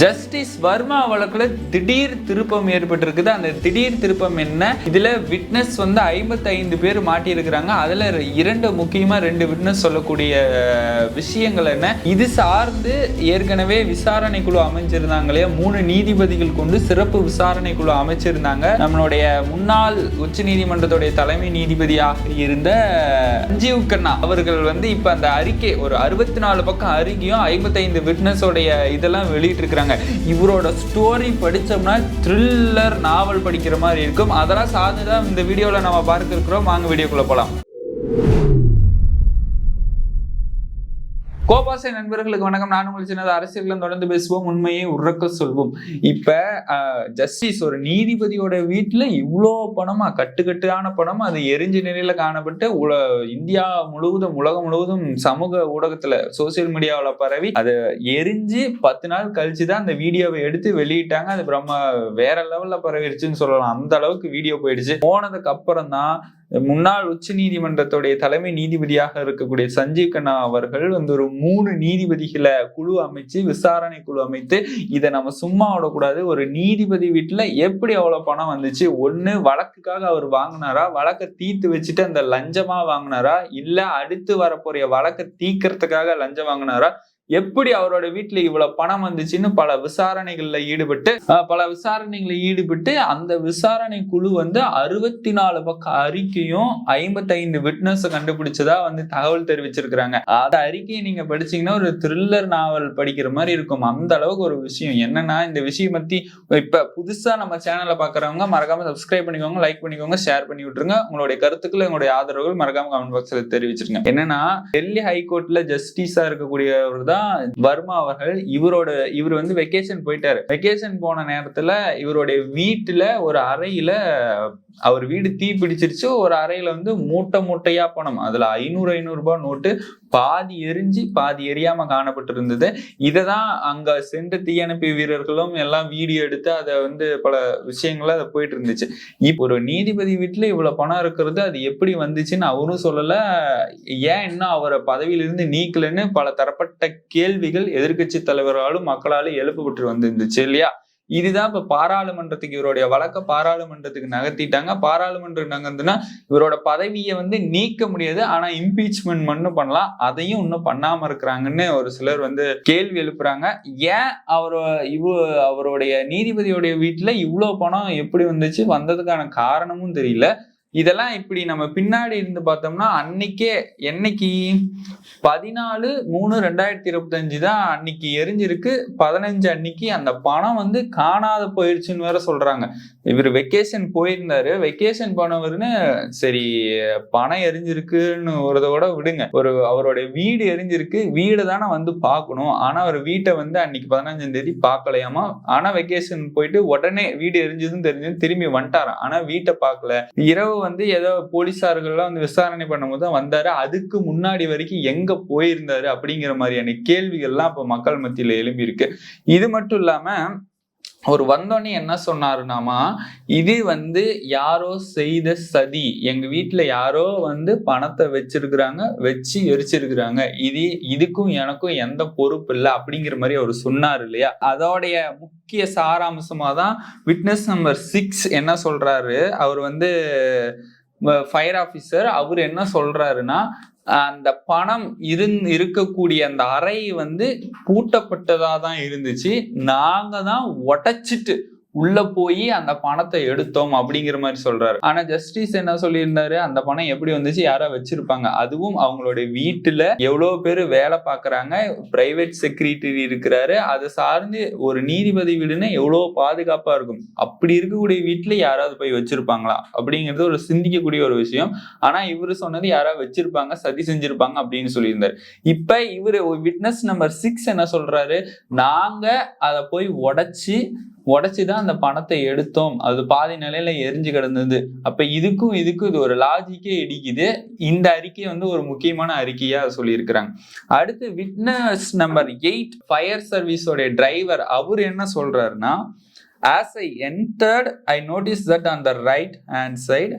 Justice Verma வழக்குல திடீர் திருப்பம் ஏற்பட்டிருக்குது. அந்த திடீர் திருப்பம் என்ன? இதுல விட்னஸ் வந்து 55 பேர் மாட்டியிருக்கிறாங்க. அதுல இரண்டு முக்கியமா ரெண்டு விட்னஸ் சொல்லக்கூடிய விஷயங்கள் என்ன? இது சார்ந்து ஏற்கனவே விசாரணை குழு அமைஞ்சிருந்தாங்களே இல்லையா? மூணு நீதிபதிகள் கொண்டு சிறப்பு விசாரணை குழு அமைச்சிருந்தாங்க. நம்மளுடைய முன்னாள் உச்ச நீதிமன்றத்துடைய தலைமை நீதிபதியாக இருந்த சஞ்சீவ் கண்ணா அவர்கள் வந்து இப்ப அந்த அறிக்கை ஒரு அறுபத்தி நாலு பக்கம் அறிக்கையும் ஐம்பத்தைந்து விட்னஸோடைய இதெல்லாம் வெளியிட்டிருக்கிறாங்க. இவரோட ஸ்டோரி படிச்சோம்னா த்ரில்லர் நாவல் படிக்கிற மாதிரி இருக்கும். அதெல்லாம் சார்ந்துதான் இந்த வீடியோல நம்ம பார்க்க இருக்கிறோம் வாங்க வீடியோக்குள்ள போகலாம் கோபாசை நண்பர்களுக்கு வணக்கம். நான் உங்கள் சின்னது அரசியலும் தொடர்ந்து பேசுவோம். உண்மையை உறக்க சொல்வோம். இப்ப ஜஸ்டிஸ் ஒரு நீதிபதியோட வீட்டுல இவ்வளோ பணமா கட்டுக்கட்டான பணம் அது எரிஞ்ச நிலையில காணப்பட்டு உல இந்தியா முழுவதும் உலகம் முழுவதும் சமூக ஊடகத்துல சோசியல் மீடியாவில் பரவி அதை எரிஞ்சு பத்து நாள் கழிச்சு தான் அந்த வீடியோவை எடுத்து வெளியிட்டாங்க. அது பிரம்ம வேற லெவல்ல பரவிடுச்சுன்னு சொல்லலாம். அந்த அளவுக்கு வீடியோ போயிடுச்சு. போனதுக்கு அப்புறம் தான் முன்னாள் உச்ச நீதிமன்றத்துடைய தலைமை நீதிபதியாக இருக்கக்கூடிய சஞ்சீவ் கண்ணா அவர்கள் வந்து ஒரு மூணு நீதிபதிகளை குழு அமைச்சு விசாரணை குழு அமைத்து இதை நம்ம சும்மா விடக்கூடாது. ஒரு நீதிபதி வீட்டில் எப்படி அவ்வளோ பணம் வந்துச்சு? ஒன்று வழக்குக்காக அவர் வாங்கினாரா? வழக்கை தீர்த்து வச்சுட்டு அந்த லஞ்சமாக வாங்கினாரா? இல்லை அடுத்து வரப்போற வழக்கை தீக்கிறதுக்காக லஞ்சம் வாங்கினாரா? எப்படி அவரோட வீட்டுல இவ்வளவு பணம் வந்துச்சுன்னு பல விசாரணைகள்ல ஈடுபட்டு பல விசாரணைகளில் ஈடுபட்டு அந்த விசாரணை குழு வந்து அறுபத்தி நாலு பக்க அறிக்கையும் ஐம்பத்தைந்து விட்னஸ் கண்டுபிடிச்சதா வந்து தகவல் தெரிவிச்சிருக்கிறாங்க. அந்த அறிக்கையை நீங்க படிச்சீங்கன்னா ஒரு த்ரில்லர் நாவல் படிக்கிற மாதிரி இருக்கும். அந்த அளவுக்கு ஒரு விஷயம். என்னன்னா இந்த விஷயம் பத்தி இப்ப புதுசா நம்ம சேனலை பாக்குறவங்க மறக்காம சப்ஸ்கிரைப் பண்ணிக்கோங்க லைக் பண்ணிக்கோங்க ஷேர் பண்ணி விட்டுருங்க. உங்களுடைய கருத்துக்களை உங்களுடைய ஆதரவுகள் மறக்காம கமெண்ட் பாக்ஸ்ல தெரிவிச்சிருங்க. என்னன்னா டெல்லி ஹைகோர்ட்ல ஜஸ்டிஸா இருக்கக்கூடியவர் தான் வர்மா அவர்கள் இவரோட இவர் வந்து வெக்கேஷன் போயிட்டாரு. வெக்கேஷன் போன நேரத்துல இவருடைய வீட்டுல ஒரு அறையில அவர் வீடு தீ பிடிச்சிருச்சு. ஒரு அறையில வந்து மூட்டை மூட்டையா பணம் அதுல ஐநூறு ஐநூறு ரூபாய் நோட்டு பாதி எரிஞ்சு பாதி எரியாம காணப்பட்டிருந்தது. இதை தான் அங்க சென்ற தீயணைப்பு வீரர்களும் எல்லாம் வீடியோ எடுத்து அதை வந்து பல விஷயங்கள அதை போயிட்டு இருந்துச்சு இப்போ ஒரு நீதிபதி வீட்டுல இவ்வளவு பணம் இருக்கிறது அது எப்படி வந்துச்சுன்னு அவரும் சொல்லல. ஏன் இன்னும் அவரை பதவியிலிருந்து நீக்கலன்னு பல தரப்பட்ட கேள்விகள் எதிர்க்கட்சி தலைவராலும் மக்களாலும் எழுப்பப்பட்டு வந்துருந்துச்சு இல்லையா? இதுதான் இப்ப பாராளுமன்றத்துக்கு இவருடைய வழக்க பாராளுமன்றத்துக்கு நகர்த்திட்டாங்க. பாராளுமன்றம் நகர்ந்துன்னா இவரோட பதவியை வந்து நீக்க முடியாது ஆனா இம்பீச்மெண்ட் மட்டும் பண்ணலாம். அதையும் இன்னும் பண்ணாம இருக்கிறாங்கன்னு ஒரு சிலர் வந்து கேள்வி எழுப்புறாங்க. ஏன் அவர் இவ அவருடைய நீதிபதியோடைய வீட்டுல இவ்வளவு பணம் எப்படி வந்துச்சு? வந்ததுக்கான காரணமும் தெரியல. இதெல்லாம் இப்படி நம்ம பின்னாடி இருந்து பார்த்தோம்னா அன்னைக்கே என்னைக்கு? பதினாலு மூணு ரெண்டாயிரத்தி இருபத்தஞ்சு தான் அன்னைக்கு எரிஞ்சிருக்கு. பதினஞ்சு அன்னைக்கு அந்த பணம் வந்து காணாத போயிடுச்சுன்னு வேற சொல்றாங்க. இவர் வெக்கேஷன் போயிருந்தாரு. வெக்கேஷன் போனவர்னு சரி பணம் எரிஞ்சிருக்குன்னு ஒரு கூட விடுங்க. ஒரு அவருடைய வீடு எரிஞ்சிருக்கு. வீடு தானே வந்து பார்க்கணும். ஆனா அவர் வீட்டை வந்து அன்னைக்கு பதினஞ்சாம் தேதி பார்க்கலையாமா? ஆனா வெக்கேஷன் போயிட்டு உடனே வீடு எரிஞ்சதுன்னு தெரிஞ்சது திரும்பி வந்துட்டாராம். ஆனா வீட்டை பார்க்கல. இரவு வந்து ஏதோ போலீஸார்கள்லாம் வந்து விசாரணை பண்ணும்போது தான் வந்தாரு. அதுக்கு முன்னாடி வரைக்கும் எங்க போயிருந்தாரு அப்படிங்கிற மாதிரியான கேள்விகள்லாம் இப்ப மக்கள் மத்தியில எழும்பி இருக்கு இது மட்டும் இல்லாம அவர் வந்தோடனே என்ன சொன்னாருனாமா இது வந்து யாரோ செய்த சதி. எங்க வீட்டுல யாரோ வந்து பணத்தை வச்சிருக்கிறாங்க வச்சு எரிச்சிருக்கிறாங்க. இது இதுக்கும் எனக்கும் எந்த பொறுப்பு இல்லை அப்படிங்கிற மாதிரி அவர் சொன்னார் இல்லையா? அதோடைய முக்கிய சாராம்சமா தான் விட்னஸ் நம்பர் சிக்ஸ் என்ன சொல்றாரு? அவர் வந்து ஃபயர் ஆஃபீஸர் அவர் என்ன சொல்றாருன்னா அந்த பணம் இருந் இருக்கக்கூடிய அந்த அறை வந்து பூட்டப்பட்டதாக தான் இருந்துச்சு. நாங்கள் தான் உடைச்சிட்டு உள்ள போய் அந்த பணத்தை எடுத்தோம் அப்படிங்கிற மாதிரி சொல்றாரு. ஆனா ஜஸ்டிஸ் என்ன சொல்லியிருந்தாரு? அந்த பணம் எப்படி வந்துச்சு? யாரோ வச்சிருப்பாங்க. அதுவும் அவங்களுடைய வீட்டுல எவ்வளவு பேர் வேலை பார்க்கறாங்க. பிரைவேட் செக்ரட்டரி இருக்கிறாரு. அதை சார்ந்து ஒரு நீதிபதி வீடுன்னா எவ்வளவு பாதுகாப்பா இருக்கும். அப்படி இருக்கக்கூடிய வீட்டுல யாராவது போய் வச்சிருப்பாங்களா? அப்படிங்கிறது ஒரு சிந்திக்கக்கூடிய ஒரு விஷயம். ஆனா இவரு சொன்னது யாராவது வச்சிருப்பாங்க சதி செஞ்சிருப்பாங்க அப்படின்னு சொல்லியிருந்தாரு. இப்ப இவரு விட்னஸ் நம்பர் சிக்ஸ் என்ன சொல்றாரு? நாங்க அதை போய் உடைச்சு உடச்சி தான் அந்த பணத்தை எடுத்தோம். அது பாதி நிலையில எரிஞ்சு கிடந்தது. அப்ப இதுக்கும் இதுக்கும் இது ஒரு லாஜிக்கே இடிக்குது. இந்த அறிக்கை வந்து ஒரு முக்கியமான அறிக்கையா சொல்லியிருக்கிறாங்க. அடுத்து விட்னஸ் நம்பர் எயிட் ஃபயர் சர்வீஸோட டிரைவர் அவர் என்ன சொல்றாருன்னா as I entered I noticed that on the right hand side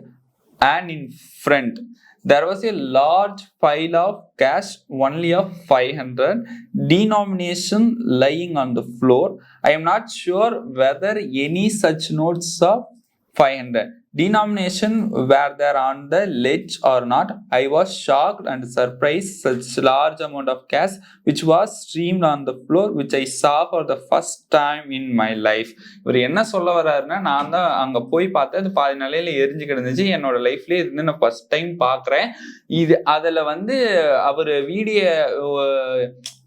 and in front there was a large pile of cash only of 500 denomination lying on the floor. I am not sure whether any such notes of 500 denomination were there on the ledge or not i was shocked and surprised such large amount of cash which was streamed on the floor which i saw for the first time in my life இவர் என்ன சொல்ல வர்றாருன்னா நான் தான் அங்க போய் பார்த்தேன் அது பாதி நிலையில எரிஞ்சு கிடந்துச்சு என்னோட லைஃப்லயே இருந்து நான் ஃபர்ஸ்ட் டைம் பாக்குறேன் இது அதுல வந்து அவர் வீடியோ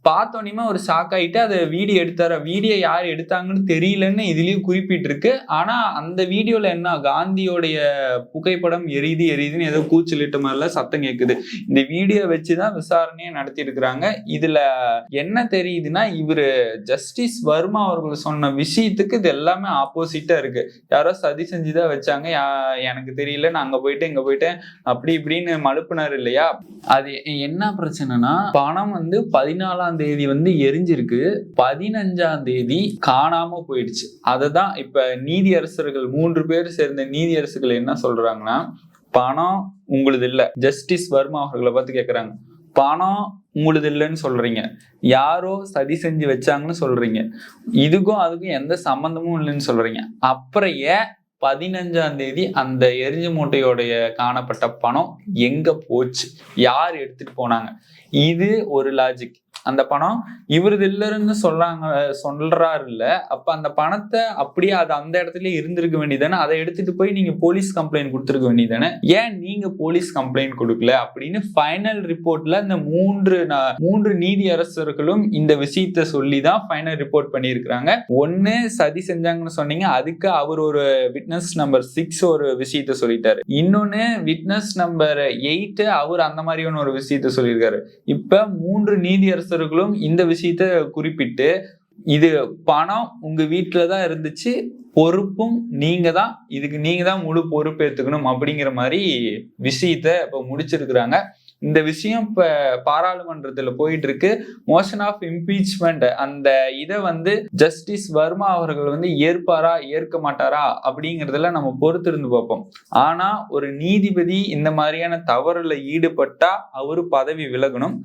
பார்த்தோன்னே ஒரு ஷாக் ஆயிட்டு அதை வீடியோ எடுத்தார? வீடியோ யார் எடுத்தாங்கன்னு தெரியலன்னு இதுலேயும் குறிப்பிட்டிருக்கு. ஆனால் அந்த வீடியோவில் என்ன? காந்தியோடைய புகைப்படம் எரியுது எரியுதுன்னு ஏதோ கூச்சலிட்ட மாதிரிலாம் சத்தம் கேட்குது இந்த வீடியோ வச்சு தான் விசாரணையை நடத்தி இதில் என்ன தெரியுதுன்னா இவர் ஜஸ்டிஸ் வர்மா அவர்கள் சொன்ன விஷயத்துக்கு இது எல்லாமே ஆப்போசிட்டாக இருக்குது யாரோ சதி செஞ்சு தான் வச்சாங்க எனக்கு தெரியல நான் அங்கே போயிட்டு இங்கே போயிட்டேன் அப்படி இப்படின்னு மழுப்புனார் இல்லையா? அது என்ன பிரச்சனைனா பணம் வந்து பதினாலாம் தேதி வந்து எரிஞ்சிருக்கு. பதினஞ்சாம் தேதி காணாம போயிடுச்சு. அததான் இப்ப நீதியரசர்கள் மூன்று பேர் சேர்ந்த நீதியரசர்கள் என்ன சொல்றாங்கன்னா பணம் உங்களுது இல்ல. ஜஸ்டிஸ் வர்மா அவர்களை பார்த்து கேக்குறாங்க. பணம் உங்களுது இல்லைன்னு சொல்றீங்க. யாரோ சதி செஞ்சு வச்சாங்கன்னு சொல்றீங்க. இதுக்கும் அதுக்கும் எந்த சம்பந்தமும் இல்லைன்னு சொல்றீங்க. அப்புறம் ஏன் பதினஞ்சாம் தேதி அந்த எரிஞ்ச மூட்டையோடைய காணப்பட்ட பணம் எங்க போச்சு? யார் எடுத்துட்டு போனாங்க? இது ஒரு லாஜிக் அந்த பணம் இவரது இல்லைன்னு சொல்றாங்க சொல்றாரு இல்ல அப்ப அந்த பணத்தை அப்படியே அது அந்த இடத்துல இருந்திருக்க வேண்டியதானே அதை எடுத்துட்டு போய் நீங்க போலீஸ் கம்ப்ளைண்ட் கொடுத்துருக்க வேண்டியதானே ஏன் நீங்க போலீஸ் கம்ப்ளைண்ட் கொடுக்கல? அப்படின்னு ஃபைனல் ரிப்போர்ட்ல இந்த மூன்று மூன்று நீதி அரசர்களும் இந்த விஷயத்த சொல்லி தான் ஃபைனல் ரிப்போர்ட் பண்ணியிருக்கிறாங்க. ஒண்ணு சதி செஞ்சாங்கன்னு சொன்னீங்க அதுக்கு அவர் ஒரு விட்னஸ் நம்பர் சிக்ஸ் ஒரு விஷயத்த சொல்லிட்டாரு. இன்னொன்னு விட்னஸ் நம்பர் எயிட் அவர் அந்த மாதிரியான ஒரு விஷயத்த சொல்லியிருக்காரு. இப்ப மூன்று நீதியரசர்களும் இந்த விஷயத்த குறிப்பிட்டு இது பணம் உங்க வீட்டில தான் இருந்துச்சு பொறுப்பும் நீங்க தான் இதுக்கு நீங்க தான் முழு பொறுப்பேற்றுக்கணும் அப்படிங்கிற மாதிரி விஷயத்த இப்ப முடிச்சிருக்கிறாங்க. இந்த விஷயம் இப்போ பாராளுமன்றத்துல போயிட்டு இருக்கு மோஷன் ஆஃப் இம்பீச்மெண்ட் அந்த இதை வந்து ஜஸ்டிஸ் வர்மா அவர்கள் வந்து ஏற்பாரா ஏற்க மாட்டாரா அப்படிங்கிறதெல்லாம் நம்ம பொறுத்திருந்து பார்ப்போம். ஆனா ஒரு நீதிபதி இந்த மாதிரியான தவறுல ஈடுபட்டா அவரு பதவி விலகணும்.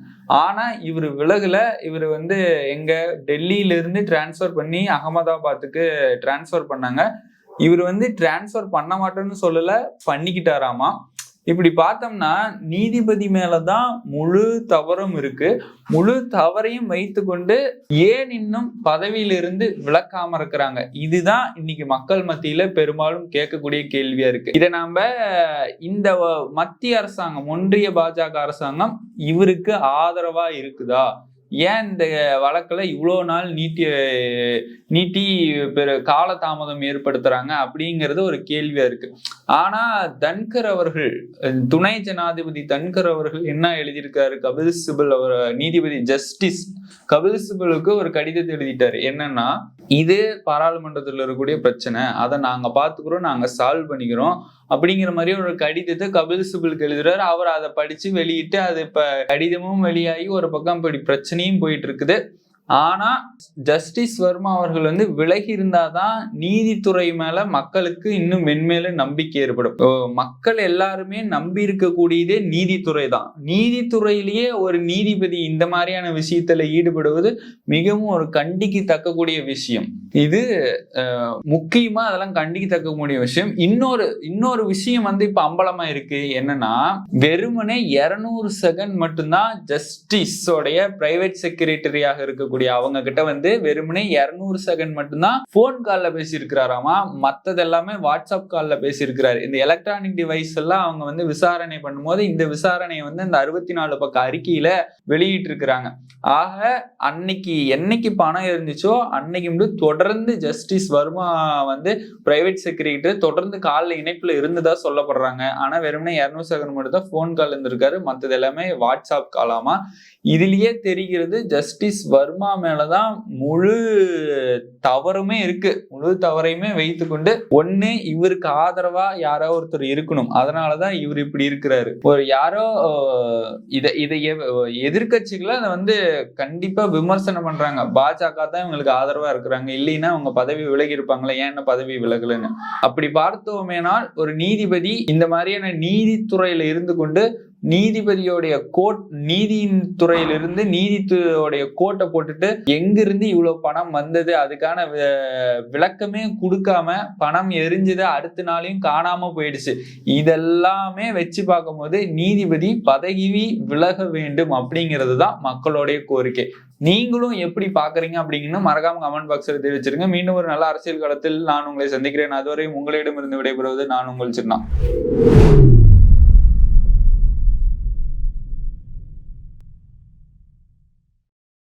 ஆனா இவர் விலகல இவர் வந்து எங்க டெல்லியில இருந்து டிரான்ஸ்ஃபர் பண்ணி அகமதாபாத்துக்கு டிரான்ஸ்ஃபர் பண்ணாங்க. இவர் வந்து டிரான்ஸ்ஃபர் பண்ண மாட்டேன்னு சொல்லல பண்ணிக்கிட்டாராமா? இப்படி பார்த்தோம்னா நீதிபதி மேலதான் முழு தவறும் இருக்கு. முழு தவறையும் வைத்துக்கொண்டு ஏன் இன்னும் பதவியிலிருந்து விலக்காம இருக்கிறாங்க? இதுதான் இன்னைக்கு மக்கள் மத்தியில பெரும்பாலும் கேட்கக்கூடிய கேள்வியா இருக்கு. இதை நாம இந்த மத்திய அரசாங்கம் ஒன்றிய பாஜக அரசாங்கம் இவருக்கு ஆதரவா இருக்குதா? ஏன் இந்த வழக்குல இவ்வளோ நாள் நீட்டி நீட்டி பெரு காலதாமதம் ஏற்படுத்துறாங்க அப்படிங்கிறது ஒரு கேள்வியா இருக்கு. ஆனா தன்கர் அவர்கள் துணை ஜனாதிபதி தன்கர் அவர்கள் என்ன எழுதியிருக்காரு? கபில் சிபல் அவர் நீதிபதி ஜஸ்டிஸ் கபில் சிபலுக்கு ஒரு கடிதத்தை எழுதிட்டாரு. என்னன்னா இது பாராளுமன்றத்தில் இருக்கக்கூடிய பிரச்சனை. அதை நாங்க பார்த்துக்கிறோம் நாங்க சால்வ் பண்ணிக்கிறோம். அப்படிங்கிற மாதிரி ஒரு கடிதத்தை கபில் சிபிலுக்கு எழுதுறாரு. அவர் அதை படிச்சு வெளியிட்டு அது இப்ப கடிதமும் வெளியாகி ஒரு பக்கம் இப்படி பிரச்சனையும் போயிட்டு இருக்குது. ஆனா ஜஸ்டிஸ் வர்மா அவர்கள் வந்து விலகி இருந்தாதான் நீதித்துறை மேல மக்களுக்கு இன்னும் மென்மேல நம்பிக்கை ஏற்படும். மக்கள் எல்லாருமே நம்பி இருக்கக்கூடியதே நீதித்துறை தான். நீதித்துறையிலேயே ஒரு நீதிபதி இந்த மாதிரியான விஷயத்துல ஈடுபடுவது மிகவும் ஒரு கண்டிக்கத்தக்கக்கூடிய விஷயம். இது முக்கியமா அதெல்லாம் கண்டிக்கத்தக்கக்கூடிய விஷயம். இன்னொரு இன்னொரு விஷயம் வந்து இப்ப அம்பலமா இருக்கு. என்னன்னா வெறுமனே இருநூறு செகண்ட் மட்டும்தான் ஜஸ்டிஸோடைய பிரைவேட் செக்ரட்டரியாக இருக்கக்கூடிய அவங்க கிட்ட வந்து வெறுமனே இருநூறு செகண்ட் மட்டும்தான் போன் கால்ல பேசியிருக்கிறாராமா? மத்தது எல்லாமே வாட்ஸ்அப் கால்ல பேசியிருக்கிறாரு. இந்த எலக்ட்ரானிக் டிவைஸ் எல்லாம் அவங்க வந்து விசாரணை பண்ணும்போது இந்த விசாரணையை வந்து இந்த அறுபத்தி நாலு பக்க அறிக்கையில வெளியிட்டு இருக்கிறாங்க ஆக அன்னைக்கு என்னைக்கு பணம் இருந்துச்சோ அன்னைக்கு மட்டும் தொடர்ந்து ஜஸ்டிஸ் வர்மா வந்து பிரைவேட் செக்ரட்டரி தொடர்ந்து காலில் இணைப்புல இருந்ததா சொல்லப்படுறாங்க. ஆனா வெறுமனே இரநூறு செகண்ட் மட்டும் தான் ஃபோன் கால் இருந்திருக்காரு. மற்றது எல்லாமே வாட்ஸ்அப் காலாமா இதுலயே தெரிகிறது ஜஸ்டிஸ் வர்மா மேலதான் முழு தவறுமே இருக்கு. முழு தவறையுமே வைத்துக்கொண்டு ஒண்ணு இவருக்கு ஆதரவா யாரோ ஒருத்தர் இருக்கணும். அதனாலதான் இவர் இப்படி இருக்கிறாரு. ஒரு யாரோ இதை இதை எதிர்கட்சிகளை அதை வந்து கண்டிப்பா விமர்சனம் பண்றாங்க. பாஜக தான் இவங்களுக்கு ஆதரவா இருக்கிறாங்க. இல்லைன்னா அவங்க பதவி விலகி இருப்பாங்களே ஏன் பதவி விலகலன்னு? அப்படி பார்த்தோமேனால் ஒரு நீதிபதி இந்த மாதிரியான நீதித்துறையில இருந்து கொண்டு நீதிபதியோடைய கோட் நீதியின் துறையிலிருந்து நீதித்துறையோடைய கோட்டை போட்டுட்டு எங்கிருந்து இவ்வளவு பணம் வந்தது? அதுக்கான வி- விளக்கமே கொடுக்காம பணம் எரிஞ்சது அடுத்த நாளையும் காணாம போயிடுச்சு. இதெல்லாமே வச்சு பார்க்கும்போது நீதிபதி பதவி விலக வேண்டும் அப்படிங்கிறது தான் மக்களுடைய கோரிக்கை. நீங்களும் எப்படி பாக்குறீங்க அப்படிங்கன்னு மறக்காம கமெண்ட் பாக்ஸ்ல தெரிவிச்சிருங்க. மீண்டும் ஒரு நல்ல அரசியல் களத்தில் நான் உங்களை சந்திக்கிறேன். அதுவரை உங்களிடமிருந்து விடைபெறுவது நான் உங்கள் சின்ன